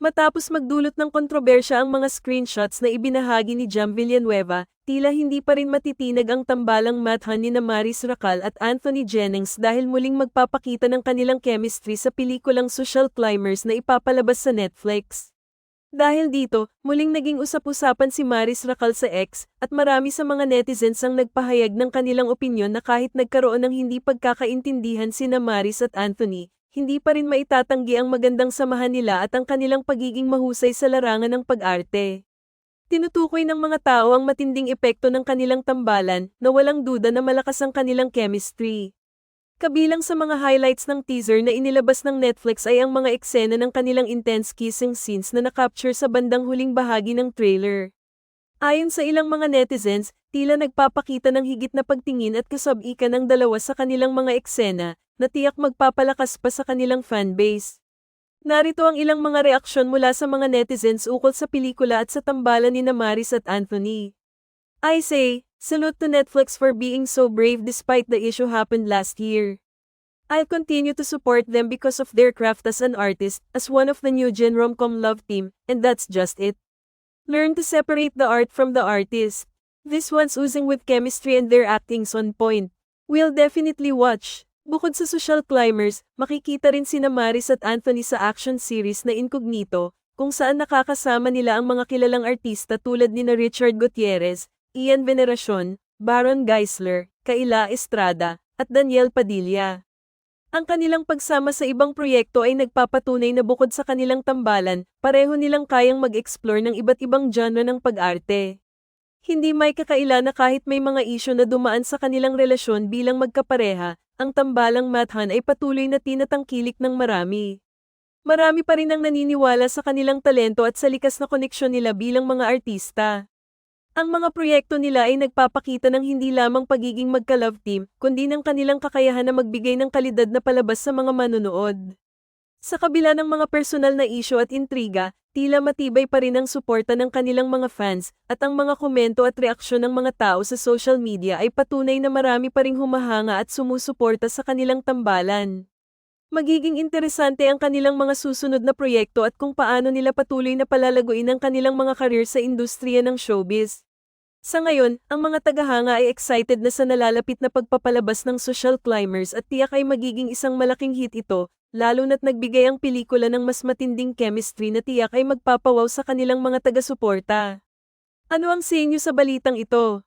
Matapos magdulot ng kontrobersya ang mga screenshots na ibinahagi ni Jam Villanueva, tila hindi pa rin matitinag ang tambalang mathan ni na Maris Racal at Anthony Jennings dahil muling magpapakita ng kanilang chemistry sa pelikulang Social Climbers na ipapalabas sa Netflix. Dahil dito, muling naging usap-usapan si Maris Racal sa X, at marami sa mga netizens ang nagpahayag ng kanilang opinyon na kahit nagkaroon ng hindi pagkakaintindihan sina Maris at Anthony, hindi pa rin maitatanggi ang magandang samahan nila at ang kanilang pagiging mahusay sa larangan ng pag-arte. Tinutukoy ng mga tao ang matinding epekto ng kanilang tambalan na walang duda na malakas ang kanilang chemistry. Kabilang sa mga highlights ng teaser na inilabas ng Netflix ay ang mga eksena ng kanilang intense kissing scenes na nakapture sa bandang huling bahagi ng trailer. Ayon sa ilang mga netizens, tila nagpapakita ng higit na pagtingin at kasab-ikan ng dalawa sa kanilang mga eksena, na tiyak magpapalakas pa sa kanilang fanbase. Narito ang ilang mga reaksyon mula sa mga netizens ukol sa pelikula at sa tambalan ni Maris at Anthony. I say, salute to Netflix for being so brave despite the issue happened last year. I'll continue to support them because of their craft as an artist, as one of the new Gen Romcom love team, and that's just it. Learn to separate the art from the artist. This one's oozing with chemistry and their acting's on point. We'll definitely watch. Bukod sa social climbers, makikita rin sina Maris at Anthony sa action series na Incognito, kung saan nakakasama nila ang mga kilalang artista tulad ni na Richard Gutierrez, Ian Veneracion, Baron Geisler, Kaila Estrada, at Daniel Padilla. Ang kanilang pagsama sa ibang proyekto ay nagpapatunay na bukod sa kanilang tambalan, pareho nilang kayang mag-explore ng iba't ibang genre ng pag-arte. Hindi may kakaila na kahit may mga isyo na dumaan sa kanilang relasyon bilang magkapareha, ang tambalang mathan ay patuloy na tinatangkilik ng marami. Marami pa rin ang naniniwala sa kanilang talento at sa likas na koneksyon nila bilang mga artista. Ang mga proyekto nila ay nagpapakita ng hindi lamang pagiging magka-love team, kundi ng kanilang kakayahan na magbigay ng kalidad na palabas sa mga manonood. Sa kabila ng mga personal na isyo at intriga, tila matibay pa rin ang suporta ng kanilang mga fans, at ang mga komento at reaksyon ng mga tao sa social media ay patunay na marami pa ring humahanga at sumusuporta sa kanilang tambalan. Magiging interesante ang kanilang mga susunod na proyekto at kung paano nila patuloy na palalaguin ang kanilang mga karir sa industriya ng showbiz. Sa ngayon, ang mga tagahanga ay excited na sa nalalapit na pagpapalabas ng Social Climbers at tiyak ay magiging isang malaking hit ito, lalo na't nagbigay ang pelikula ng mas matinding chemistry na tiyak ay magpapawaw sa kanilang mga taga-suporta. Ano ang sa inyo sa balitang ito?